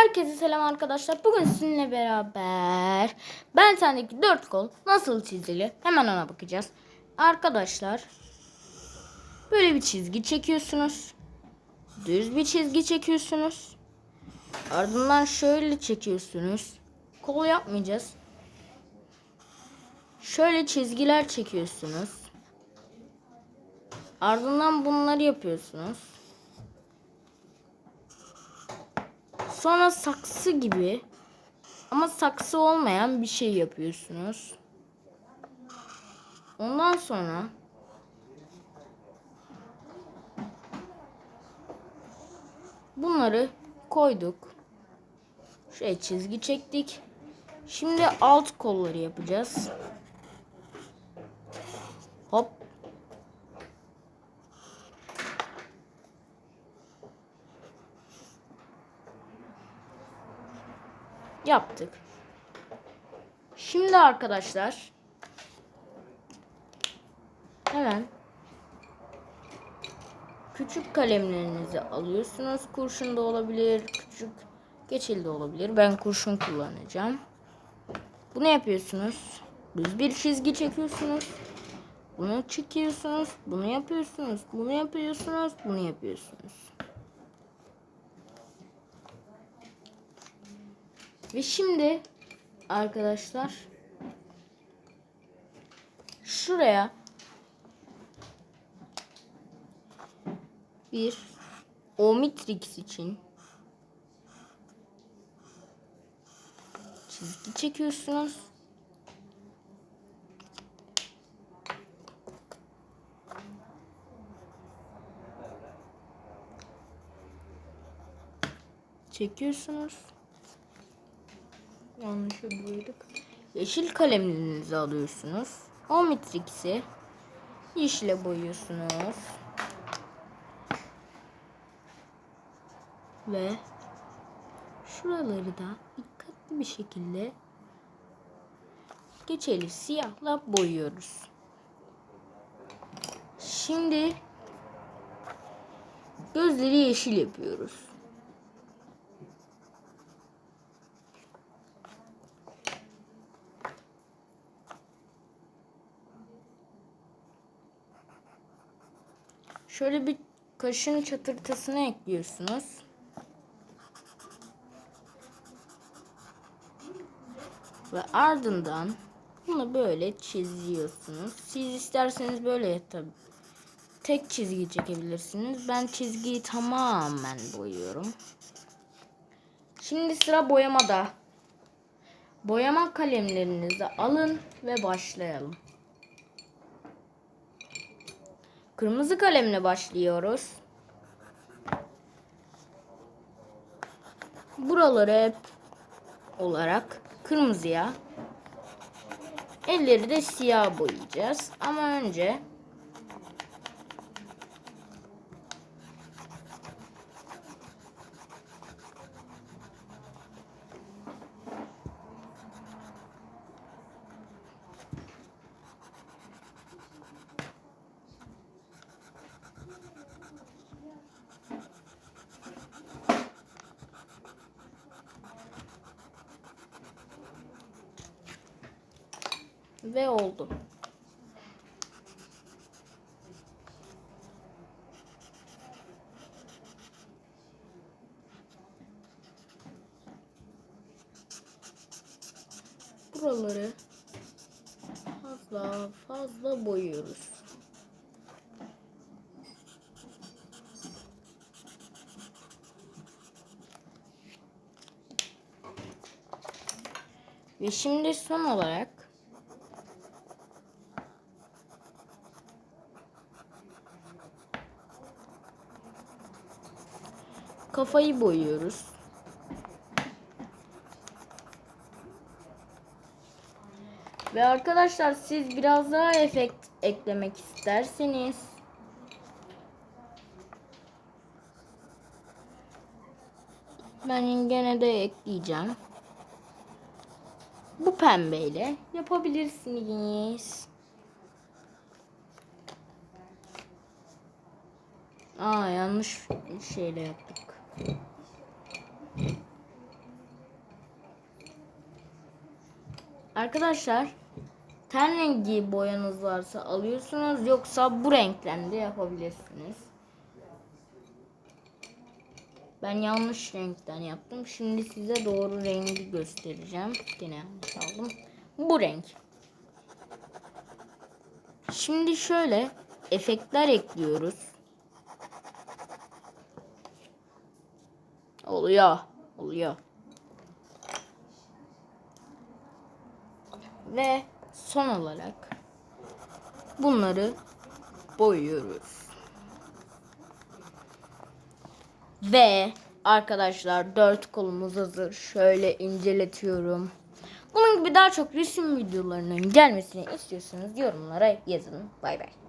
Herkese selam arkadaşlar. Bugün sizinle beraber ben sendeki dört kol nasıl çizilir hemen ona bakacağız. Arkadaşlar böyle bir çizgi çekiyorsunuz. Düz bir çizgi çekiyorsunuz. Ardından şöyle çekiyorsunuz. Kol yapmayacağız. Şöyle çizgiler çekiyorsunuz. Ardından bunları yapıyorsunuz. Sonra saksı gibi ama saksı olmayan bir şey yapıyorsunuz. Ondan sonra bunları koyduk. Şöyle çizgi çektik. Şimdi alt kolları yapacağız. Yaptık. Şimdi arkadaşlar hemen küçük kalemlerinizi alıyorsunuz. Kurşun da olabilir, küçük geçil de olabilir. Ben kurşun kullanacağım. Bunu yapıyorsunuz. Düz bir çizgi çekiyorsunuz. Bunu çekiyorsunuz. Bunu yapıyorsunuz. Bunu yapıyorsunuz. Bunu yapıyorsunuz. Ve şimdi arkadaşlar şuraya bir Omnitrix için çizgi çekiyorsunuz. Çekiyorsunuz. Yanlış boyadık. Yeşil kalemlerinizi alıyorsunuz. O matrix'i yeşile boyuyorsunuz. Ve şuraları da dikkatli bir şekilde geçeli siyahla boyuyoruz. Şimdi gözleri yeşil yapıyoruz. Şöyle bir kaşın çatırtısını ekliyorsunuz. Ve ardından bunu böyle çiziyorsunuz. Siz isterseniz böyle tabi tek çizgi çekebilirsiniz. Ben çizgiyi tamamen boyuyorum. Şimdi sıra boyamada. Boyama kalemlerinizi alın ve başlayalım. Kırmızı kalemle başlıyoruz. Buraları hep olarak kırmızıya, elleri de siyah boyayacağız. Ama önce ve oldu. Buraları fazla fazla boyuyoruz. Ve şimdi son olarak kafayı boyuyoruz. Ve arkadaşlar siz biraz daha efekt eklemek isterseniz ben gene de ekleyeceğim. Bu pembeyle yapabilirsiniz. Aa yanlış şeyle yaptık. Arkadaşlar ten rengi boyanız varsa alıyorsunuz yoksa bu renkten de yapabilirsiniz. Ben yanlış renkten yaptım. Şimdi size doğru rengi göstereceğim. Yine yanlış aldım. Bu renk. Şimdi şöyle efektler ekliyoruz. Oluyor. Oluyor. Ve son olarak bunları boyuyoruz. Ve arkadaşlar dört kolumuz hazır. Şöyle inceletiyorum. Bunun gibi daha çok resim videolarının gelmesini istiyorsanız yorumlara yazın. Bay bay.